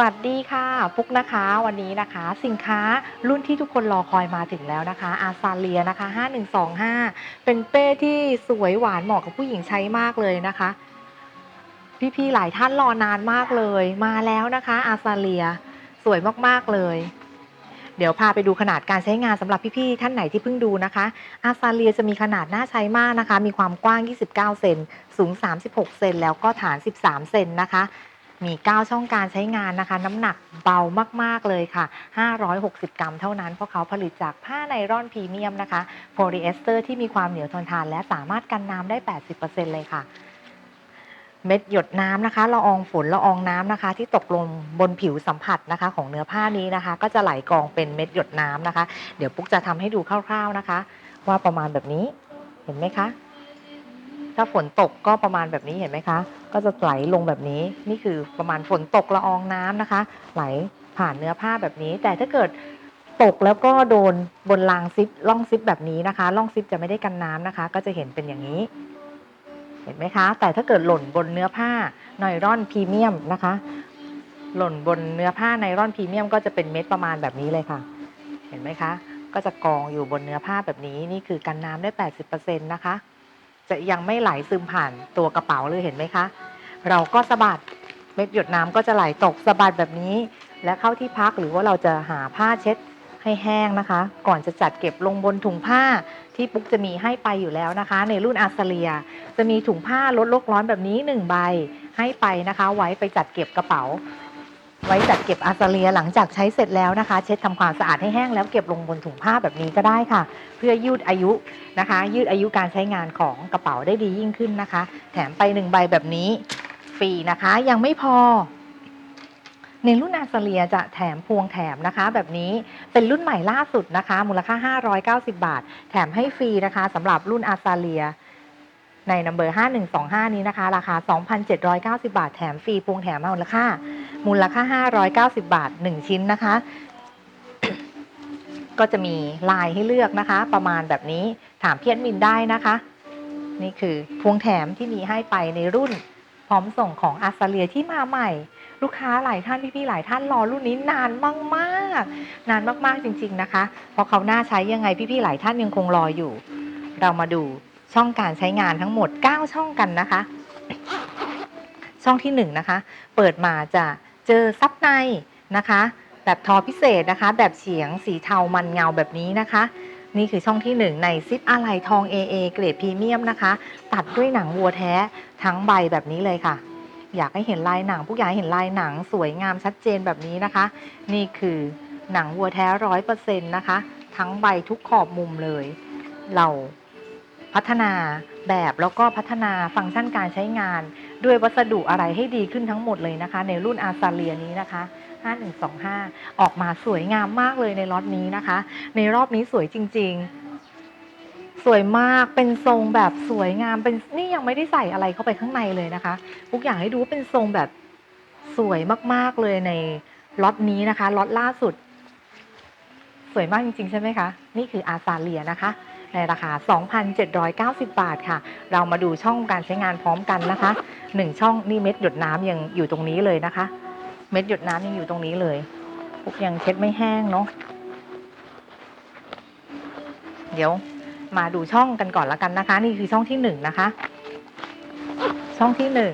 วัสดีค่ะ ฟุกนะคะ วันนี้นะคะ สินค้ารุ่นที่ทุกคนรอคอยมาถึงแล้วนะคะ อาซาเลียนะคะ 5125 เป็นเป้ที่สวยหวานเหมาะกับผู้หญิงใช้มากเลยนะคะ พี่ๆหลายท่านรอนานมากเลย มาแล้วนะคะ อาซาเลียสวยมากๆเลย เดี๋ยวพาไปดูขนาดการใช้งานสำหรับพี่ๆท่านไหนที่เพิ่งดูนะคะ อาซาเลียจะมีขนาดน่าใช้มากนะคะ มีความกว้าง 29 เซน สูง 36 เซน แล้วก็ฐาน 13 เซนนะคะ มี 9 ช่องการใช้งานนะคะ น้ำหนักเบามากๆเลยค่ะ 560 กรัมเท่านั้น เพราะเขาผลิตจากผ้าไนร่อนพรีเมียมนะคะโพลีเอสเตอร์ที่มีความเหนียวทนทาน และสามารถกันน้ำได้ 80%เลยค่ะ เม็ดหยดน้ำนะคะละอองฝนละอองน้ำนะคะ ที่ตกลงบนผิวสัมผัสนะคะ ของเนื้อผ้านี้นะคะ ก็จะไหลกองเป็นเม็ดหยดน้ำนะคะ เดี๋ยวปุ๊กจะทำให้ดูคร่าว ๆนะคะ ว่าประมาณแบบนี้เห็นไหมคะ ถ้าฝนตกก็ประมาณแบบนี้เห็นไหมคะ ก็จะไหลลงแบบนี้ นี่คือประมาณฝนตกละอองน้ำนะคะ ไหลผ่านเนื้อผ้าแบบนี้ แต่ถ้าเกิดตกแล้วก็โดนบนรางซิปล่องซิปแบบนี้นะคะล่องซิปจะไม่ได้กันน้ำนะคะ ก็จะเห็นเป็นอย่างนี้ เห็นไหมคะ แต่ถ้าเกิดหล่นบนเนื้อผ้าไนร่อนพรีเมียมนะคะ หล่นบนเนื้อผ้าไนร่อนพรีเมียมก็จะเป็นเม็ดประมาณแบบนี้เลยค่ะ เห็นไหมคะ ก็จะกองอยู่บนเนื้อผ้าแบบนี้นี่คือกันน้ำได้ 80%นะคะ จะยังไม่ไหลซึมผ่านตัวกระเป๋าเลยเห็นไหมคะ เราก็สะบัดเม็ดหยดน้ำก็จะไหลตกสะบัดแบบนี้ และเข้าที่พักหรือว่าเราจะหาผ้าเช็ดให้แห้งนะคะ ก่อนจะจัดเก็บลงบนถุงผ้าที่ปุ๊กจะมีให้ไปอยู่แล้วนะคะ ในรุ่นอาซาเลีย จะมีถุงผ้าลดโลกร้อนแบบนี้หนึ่งใบให้ไปนะคะ ไว้ไปจัดเก็บกระเป๋า ไว้จัดเก็บอาซาเลียหลังจากใช้เสร็จแล้วนะคะ เช็ดทำความสะอาดให้แห้งแล้วเก็บลงบนถุงผ้าแบบนี้ก็ได้ค่ะ เพื่อยืดอายุนะคะ ยืดอายุการใช้งานของกระเป๋าได้ดียิ่งขึ้นนะคะ แถมไปหนึ่งใบแบบนี้ฟรีนะคะ ยังไม่พอในรุ่นอาซาเลียจะแถมพวงแถมนะคะ แบบนี้เป็นรุ่นใหม่ล่าสุดนะคะ มูลค่า 590 บาท แถมให้ฟรีนะคะสำหรับรุ่นอาซาเลียในนัมเบอร์ 5125 นี้นะคะ ราคา 2,790 บาท แถมฟรีพวงแถมมูลค่า มูลค่า 590 บาท 1 ชิ้นนะคะ ก็จะมีลายให้เลือกนะคะ ประมาณแบบนี้ถามเพียนมินได้นะคะ นี่คือพวงแถมที่มีให้ไปในรุ่นพร้อมส่งของอาซาเลียที่มาใหม่ ลูกค้าหลายท่านพี่ๆหลายท่านรอรุ่นนี้นานมากๆ นานมากๆจริง ๆนะคะ เพราะเขาหน่าใช้ยังไงพี่ๆหลายท่านยังคงรออยู่ เรามาดูช่องการใช้งานทั้งหมด 9 ช่องกันนะคะ ช่องที่1นงนะคะ เปิดมาจะ เจอซับในนะคะ แบบทอพิเศษนะคะ แบบเฉียงสีเทามันเงาแบบนี้นะคะ นี่คือช่องที่ 1 ในซิปอะไหล่ทอง AA เกรดพรีเมียมนะคะ ตัดด้วยหนังวัวแท้ทั้งใบแบบนี้เลยค่ะ อยากให้เห็นลายหนังผู้ใหญ่เห็นลายหนังสวยงามชัดเจนแบบนี้นะคะ นี่คือหนังวัวแท้ร้อยเปอร์เซ็นต์นะคะ ทั้งใบทุกขอบมุมเลย เราพัฒนาแบบแล้วก็พัฒนาฟังก์ชันการใช้งาน ด้วยวัสดุอะไรให้ดีขึ้นทั้งหมดเลยนะคะ ในรุ่นอาซาเลียนี้นะคะ 5125 ออกมาสวยงามมากเลยในล็อตนี้นะคะ ในรอบนี้สวยจริง ๆ สวยมากเป็นทรงแบบสวยงามเป็นนี่ยังไม่ได้ใส่อะไรเข้าไปข้างในเลยนะคะทุกอย่างให้ดูว่าเป็นทรงแบบสวยมากๆเลยในล็อตนี้นะคะล็อตล่าสุด สวยมากจริงๆใช่ไหมคะ นี่คืออาซาเลียนะคะ ในราคา 2,790 บาทค่ะ เรามาดูช่องการใช้งานพร้อมกันนะคะหนึ่งช่องนี่เม็ดหยดน้ำยังอยู่ตรงนี้เลยนะคะ เม็ดหยดน้ำยังอยู่ตรงนี้เลยปุ๊กยังเช็ดไม่แห้งเนาะเดี๋ยวมาดูช่องกันก่อนละกันนะคะ นี่คือช่องที่หนึ่งนะคะ ช่องที่หนึ่ง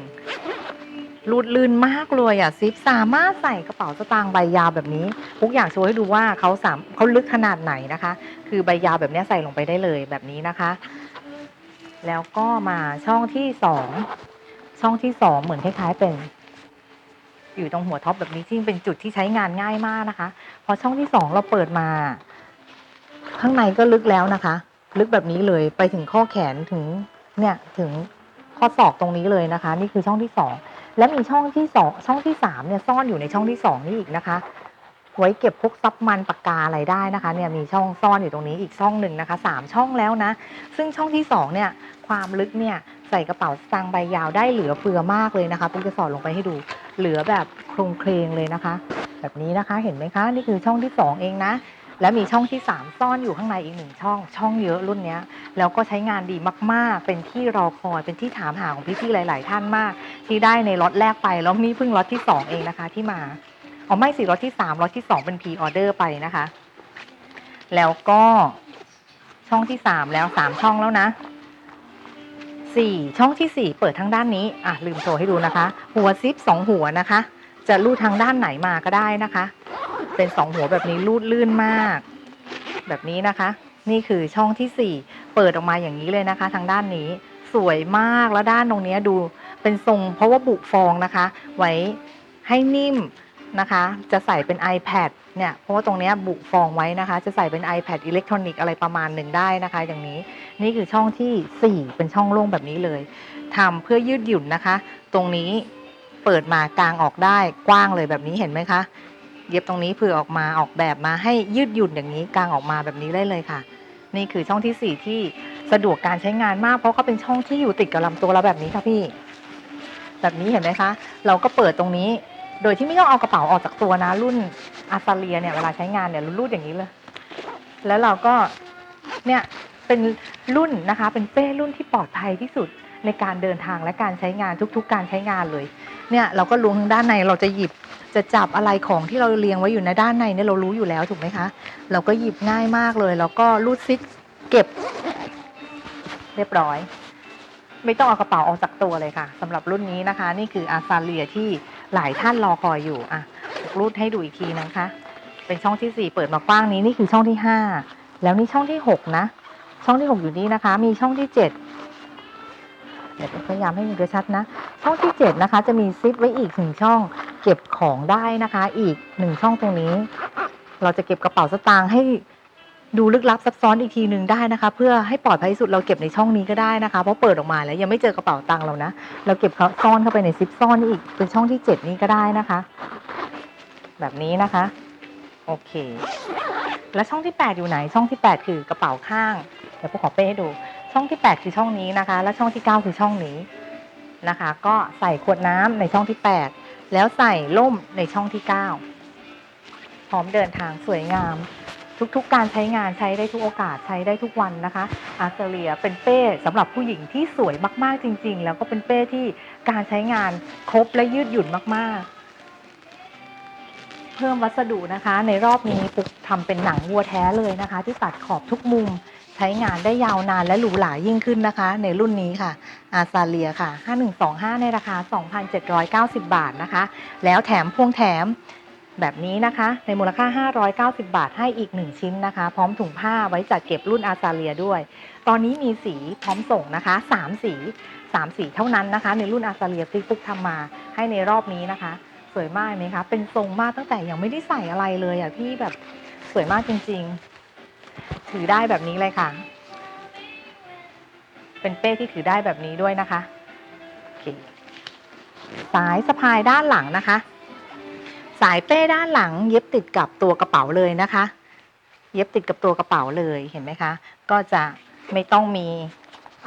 รูดลื่นมากเลยอะซิปสามารถใส่กระเป๋าสตางค์ใบยาวแบบนี้ปุ๊กอยากโชว์ให้ดูว่าเขาสามเขาลึกขนาดไหนนะคะ คือใบยาวแบบนี้ใส่ลงไปได้เลยแบบนี้นะคะ แล้วก็มาช่องที่สองช่องที่สองเหมือนคล้ายๆเป็น อยู่ตรงหัวท็อปแบบนี้ซึ่งเป็นจุดที่ใช้งานง่ายมากนะคะ พอช่องที่สองเราเปิดมา ข้างในก็ลึกแล้วนะคะ ลึกแบบนี้เลยไปถึงข้อแขนถึงเนี่ยถึงข้อศอกตรงนี้เลยนะคะ นี่คือช่องที่สอง และมีช่องที่สองช่องที่สามเนี่ยซ่อนอยู่ในช่องที่สองนี่อีกนะคะไว้เก็บพวกซับมันปากกาอะไรได้นะคะเนี่ยมีช่องซ่อนอยู่ตรงนี้อีกช่องหนึ่งนะคะสามช่องแล้วนะ ซึ่งช่องที่สองเนี่ยความลึกเนี่ยใส่กระเป๋าสตางค์ใบยาวได้เหลือเฟือมากเลยนะคะปุ๊กจะสอดลงไปให้ดู เหลือแบบโครงเคลงเลยนะคะ แบบนี้นะคะเห็นไหมคะ นี่คือช่องที่สองเองนะ และมีช่องที่ 3 ซ่อนอยู่ข้างในอีกหนึ่งช่อง ช่องเยอะรุ่นนี้แล้วก็ใช้งานดีมากๆ เป็นที่รอคอย เป็นที่ถามหาของพี่ๆหลาย ๆ ท่านมาก ที่ได้ในล็อตแรกไป แล้วนี่เพิ่งล็อตที่ 2 เองนะคะที่มาอ๋อไม่สิล็อตที่สามล็อตที่สองเป็นพีออเดอร์ไปนะคะ แล้วก็ช่องที่สามแล้วสามช่องแล้วนะสี่ช่องที่สี่เปิดทางด้านนี้อะลืมโชว์ให้ดูนะคะ หัวซิปสองหัวนะคะ จะลูดทางด้านไหนมาก็ได้นะคะ เป็นสองหัวแบบนี้ลูดลื่นมาก แบบนี้นะคะ นี่คือช่องที่สี่เปิดออกมาอย่างนี้เลยนะคะ ทางด้านนี้สวยมากแล้วด้านตรงนี้ดูเป็นทรงเพราะว่าบุฟองนะคะ ไว้ให้นิ่มนะคะ จะใส่เป็น iPad เนี่ยเพราะว่าตรงเนี้ยบุฟองไว้นะคะ จะใส่เป็น iPad อิเล็กทรอนิกส์อะไรประมาณหนึ่งได้นะคะ อย่างนี้นี่คือช่องทีสี่ 4 เป็นช่องโล่งแบบนี้เลยทำเพื่อยืดหยุ่นนะคะ ตรงนี้เปิดมากลางออกได้กว้างเลยแบบนี้เห็นไหมคะ เย็บตรงนี้เผื่อออกมาออกแบบมาให้ยืดหยุ่นอย่างนี้กลางออกมาแบบนี้ได้เลยค่ะ นี่คือช่องที่สี่ที่สะดวกการใช้งานมาก เพราะเขาเป็นช่องที่อยู่ติดกับลำตัวเราแบบนี้ค่ะพี่ แบบนี้เห็นไหมคะ เราก็เปิดตรงนี้ โดยที่ไม่ต้องเอากระเป๋าออกจากตัวนะ รุ่นอาซาเลียเนี่ยเวลาใช้งานเนี่ยรูดอย่างนี้เลย แล้วเราก็เนี่ยเป็นรุ่นนะคะ เป็นเป้รุ่นที่ปลอดภัยที่สุดในการเดินทางและการใช้งานทุก ๆ การใช้งานเลย เนี่ยเราก็รู้ทางด้านในเราจะหยิบ จะจับอะไรของที่เราเรียงไว้อยู่ในด้านในเนี่ยเรารู้อยู่แล้วถูกไหมคะ เราก็หยิบง่ายมากเลย แล้วก็รูดซิปเก็บ เรียบร้อย ไม่ต้องเอากระเป๋าออกจากตัวเลยค่ะสำหรับรุ่นนี้นะคะ นี่คืออาซาเลียที่หลายท่านรอคอยอยู่อะรูดให้ดูอีกทีนะคะ เป็นช่องที่สี่เปิดมากว้างนี้นี่คือช่องที่ห้าแล้วนี่ช่องที่หกนะช่องที่หกอยู่นี่นะคะ มีช่องที่เจ็ดเดี๋ยวพยายามให้มันเดูชัดนะ ช่องที่เจ็ดนะคะ จะมีซิปไว้อีกหนึ่งช่อง เก็บของได้นะคะ อีกหนึ่งช่องตรงนี้ เราจะเก็บกระเป๋าสตางค์ให้ดูลึกลับซับซ้อนอีกทีหนึ่งได้นะคะ เพื่อให้ปลอดภัยที่สุดเราเก็บในช่องนี้ก็ได้นะคะเพราะเปิดออกมาแล้วยังไม่เจอกระเป๋าตังค์เรานะ เราเก็บเขาซ่อนเข้าไปในซิปซ่อนอีกเป็นช่องที่เจ็ดนี้ก็ได้นะคะ แบบนี้นะคะโอเค แล้วช่องที่แปดอยู่ไหนช่องที่แปดคือกระเป๋าข้างเดี๋ยวพวกขอเป้ให้ดู ช่องที่แปดคือช่องนี้นะคะ และช่องที่เก้าคือช่องนี้นะคะ ก็ใส่ขวดน้ำในช่องที่แปด แล้วใส่ล่มในช่องที่เก้าพร้อมเดินทางสวยงาม ทุกๆการใช้งานใช้ได้ทุกโอกาสใช้ได้ทุกวันนะคะ อาร์เซเลียเป็นเป้สำหรับผู้หญิงที่สวยมากๆจริง ๆ แล้วก็เป็นเป้ที่การใช้งานครบและยืดหยุ่นมากๆเพิ่มวัสดุนะคะ ในรอบนี้ปุกทำเป็นหนังวัวแท้เลยนะคะ ที่ตัดขอบทุกมุม ใช้งานได้ยาวนานและหรูหรายิ่งขึ้นนะคะ ในรุ่นนี้ค่ะ อาซาเลียค่ะ 5125 ในราคา 2,790 บาทนะคะ แล้วแถมพวงแถมแบบนี้นะคะ ในมูลค่า 590 บาทให้อีก 1 ชิ้นนะคะ พร้อมถุงผ้าไว้จัดเก็บรุ่นอาซาเลียด้วย ตอนนี้มีสีพร้อมส่งนะคะ 3 สี 3 สีเท่านั้นนะคะ ในรุ่นอาซาเลียที่ฟุกทำมาให้ในรอบนี้นะคะ สวยมากไหมคะ เป็นทรงมากตั้งแต่ยังไม่ได้ใส่อะไรเลยอะพี่แบบสวยมากจริง ๆ ถือได้แบบนี้เลยค่ะ เป็นเป้ที่ถือได้แบบนี้ด้วยนะคะโอเคสายสะพายด้านหลังนะคะ สายเป้ด้านหลัง เย็บติดกับตัวกระเป๋าเลยนะคะ เย็บติดกับตัวกระเป๋าเลยเห็นไหมคะ ก็จะไม่ต้องมี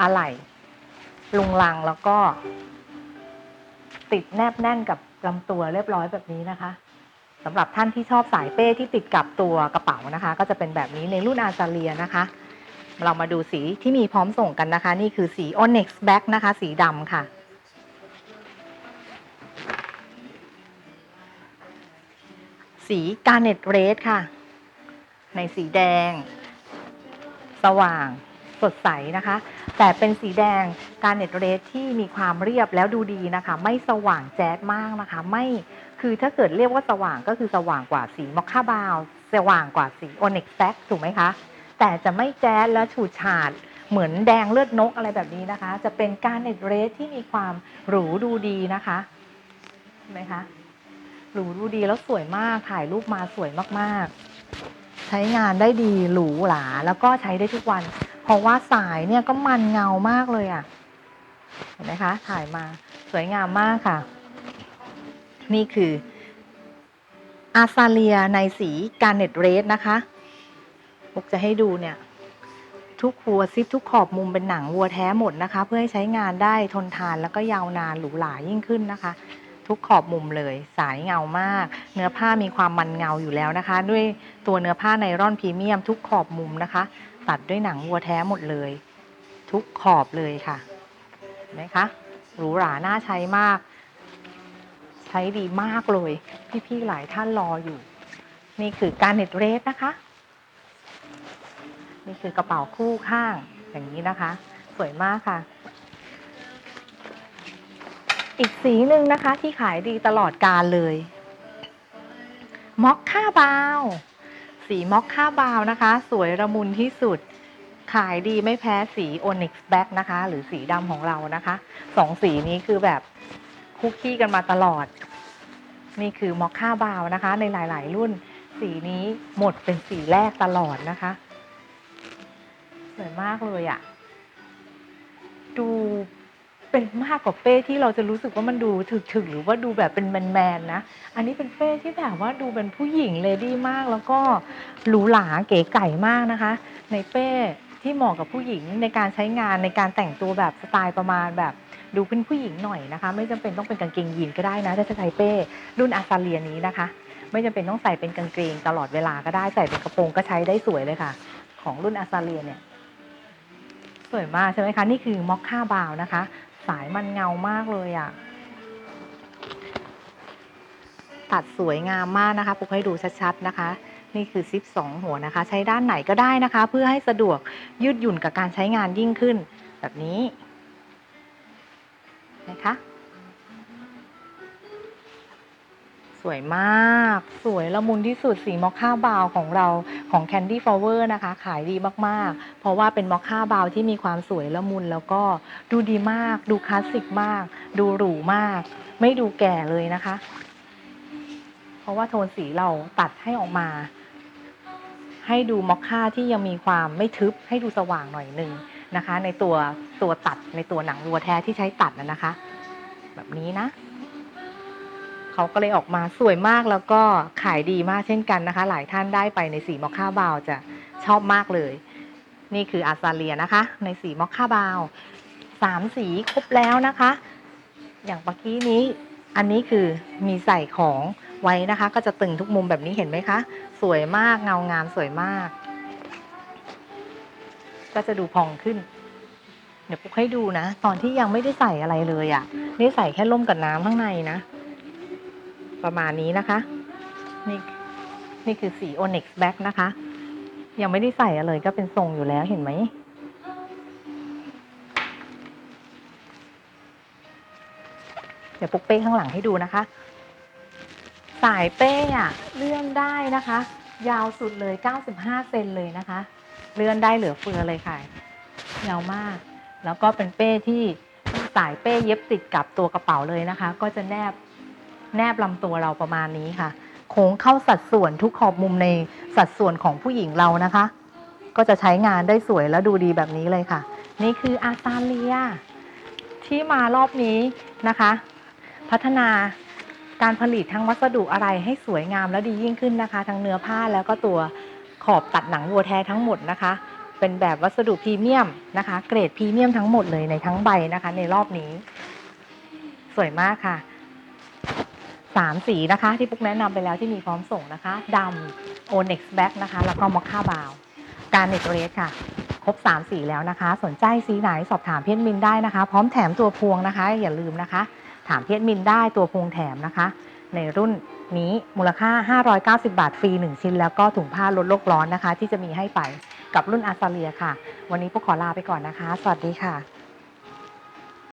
อะไหล่ลุงลังแล้วก็ ติดแนบแน่นกับลำตัวเรียบร้อยแบบนี้นะคะ สำหรับท่านที่ชอบสายเป้ที่ติดกับตัวกระเป๋านะคะ ก็จะเป็นแบบนี้ในรุ่นอาซาเลียนะคะ เรามาดูสีที่มีพร้อมส่งกันนะคะ นี่คือสี Onyx Black นะคะ สีดำค่ะ สี Garnet Red ค่ะ ในสีแดง สว่างสดใสนะคะ แต่เป็นสีแดง Garnet Red ที่มีความเรียบแล้วดูดีนะคะ ไม่สว่างแจ๊ดมากนะคะ ไม่ คือถ้าเกิดเรียกว่าสว่างก็คือสว่างกว่าสีมอคค่าบาวสว่างกว่าสี Onyx Black ถูกไหมคะ แต่จะไม่แจ๊ดและฉูดฉาดเหมือนแดงเลือดนกอะไรแบบนี้นะคะ จะเป็นการเน็ตเรสที่มีความหรูดูดีนะคะเห็นไหมคะหรูดูดีแล้วสวยมากถ่ายรูปมาสวยมากๆ ใช้งานได้ดีหรูหราแล้วก็ใช้ได้ทุกวัน เพราะว่าสายเนี่ยก็มันเงามากเลยอะ่ะเห็นไหมคะ ถ่ายมาสวยงามมากค่ะ นี่คืออาซาเลียในสีการเน็ตเรสนะคะปุกจะให้ดูเนี่ย ทุกหัวซิปทุกขอบมุมเป็นหนังวัวแท้หมดนะคะ เพื่อให้ใช้งานได้ทนทานแล้วก็ยาวนานหรูหรายิ่งขึ้นนะคะ ทุกขอบมุมเลย สายเงามาก เนื้อผ้ามีความมันเงาอยู่แล้วนะคะ ด้วยตัวเนื้อผ้าไนร่อนพรีเมียม ทุกขอบมุมนะคะ ตัดด้วยหนังวัวแท้หมดเลย ทุกขอบเลยค่ะเห็นไหมคะหรูหราน่าใช้มาก ใช้ดีมากเลย พี่ๆหลายท่านรออยู่ นี่คือการเน็ตเรสนะคะ นี่คือกระเป๋าคู่ข้างอย่างนี้นะคะ สวยมากค่ะ อีกสีหนึ่งนะคะ ที่ขายดีตลอดกาลเลยม็อกค่าบาว สีม็อกค่าบาวนะคะ สวยระมุนที่สุดขายดีไม่แพ้สี Onyx Black นะคะ หรือสีดำของเรานะคะสองสีนี้คือแบบ คุกกี้กันมาตลอด นี่คือมอกค่าบาวนะคะ ในหลาย ๆ รุ่นสีนี้หมดเป็นสีแรกตลอดนะคะ สวยมากเลยอะ่ะ ดูเป็นมากกว่าเป้ที่เราจะรู้สึกว่ามันดูถึกๆหรือว่าดูแบบเป็นแมนๆนะ อันนี้เป็นเป้ที่แบบว่าดูเป็นผู้หญิงเลดี้มากแล้วก็หรูหราเก๋ไก่มากนะคะ ในเป้ ที่เหมาะกับผู้หญิงในการใช้งานในการแต่งตัวแบบสไตล์ประมาณแบบดูเป็นผู้หญิงหน่อยนะคะ ไม่จำเป็นต้องเป็นกางเกงยีนก็ได้นะถ้าจะใช้เป้รุ่นอาซาเลียนี้นะคะ ไม่จำเป็นต้องใส่เป็นกางเกงตลอดเวลาก็ได้ใส่เป็นกระโปรงก็ใช้ได้สวยเลยค่ะ ของรุ่นอาซาเลียเนี่ยสวยมากใช่ไหมคะนี่คือม็อกค่าบาวนะคะ สายมันเงามากเลยอะ่ะตัดสวยงามมากนะคะปุกให้ดูชัดๆนะคะ นี่คือซิปสองหัวนะคะ ใช้ด้านไหนก็ได้นะคะ เพื่อให้สะดวกยืดหยุ่นกับการใช้งานยิ่งขึ้น แบบนี้นะคะ สวยมาก สวยละมุนที่สุดสีมอคค่าบาวของเราของ Candy Flower นะคะ ขายดีมากๆ เพราะว่าเป็นมอคค่าบาวที่มีความสวยละมุนแล้วก็ดูดีมาก ดูคลาสสิกมาก ดูหรูมาก ไม่ดูแก่เลยนะคะ เพราะว่าโทนสีเราตัดให้ออกมา ให้ดูมอคค่าที่ยังมีความไม่ทึบให้ดูสว่างหน่อยหนึ่งนะคะ ในตัวตัวตัดในตัวหนังวัวแท้ที่ใช้ตัดนะนะคะ แบบนี้นะเขาก็เลยออกมาสวยมากแล้วก็ขายดีมากเช่นกันนะคะ หลายท่านได้ไปในสีมอคค่าบาวจะชอบมากเลย นี่คืออาซาเลียนะคะ ในสีมอคค่าบาวสามสีครบแล้วนะคะ อย่างเมื่อกี้นี้อันนี้คือมีใส่ของ ไว้นะคะ ก็จะตึงทุกมุมแบบนี้เห็นไหมคะ สวยมากเงางามสวยมาก ก็จะดูพองขึ้น เดี๋ยวปุ๊กให้ดูนะ ตอนที่ยังไม่ได้ใส่อะไรเลยอะ่ะนี่ใส่แค่ล่มกับน้ำข้างในนะ ประมาณนี้นะคะ นี่นี่คือสี Onyx Black นะคะ ยังไม่ได้ใส่อะไรก็เป็นทรงอยู่แล้วเห็นไหมเดี๋ยวปุ๊กเป้ข้างหลังให้ดูนะคะ สายเป้อะเลื่อนได้นะคะ ยาวสุดเลย 95 เซนเลยนะคะ เลื่อนได้เหลือเฟือเลยค่ะ ยาวมาก แล้วก็เป็นเป้ที่สายเป้เย็บติดกับตัวกระเป๋าเลยนะคะ ก็จะแนบแนบลำตัวเราประมาณนี้ค่ะ โค้งเข้าสัดส่วนทุกขอบมุมในสัดส่วนของผู้หญิงเรานะคะ ก็จะใช้งานได้สวยและดูดีแบบนี้เลยค่ะ นี่คืออาซาเลีย ที่มารอบนี้นะคะ พัฒนา การผลิตทั้งวัสดุอะไรให้สวยงามและดียิ่งขึ้นนะคะ ทั้งเนื้อผ้าแล้วก็ตัวขอบตัดหนังวัวแท้ทั้งหมดนะคะ เป็นแบบวัสดุพรีเมียมนะคะ เกรดพรีเมียมทั้งหมดเลยในทั้งใบนะคะ ในรอบนี้ สวยมากค่ะสามสีนะคะที่ปุ๊กแนะนำไปแล้วที่มีพร้อมส่งนะคะดำ Onyx Black นะคะ แล้วก็มอคค่าบาว การเน็ตเรสค่ะ ครบ 3 สีแล้วนะคะ สนใจสีไหนสอบถามเพียนมินได้นะคะ พร้อมแถมตัวพวงนะคะ อย่าลืมนะคะ ถามเพียนมินได้ตัวพวงแถมนะคะ ในรุ่นนี้มูลค่า 590 บาทฟรี 1 ชิ้น แล้วก็ถุงผ้าลดโลกร้อนนะคะ ที่จะมีให้ไปกับรุ่นอาซาเลียค่ะ วันนี้พวกขอลาไปก่อนนะคะ สวัสดีค่ะ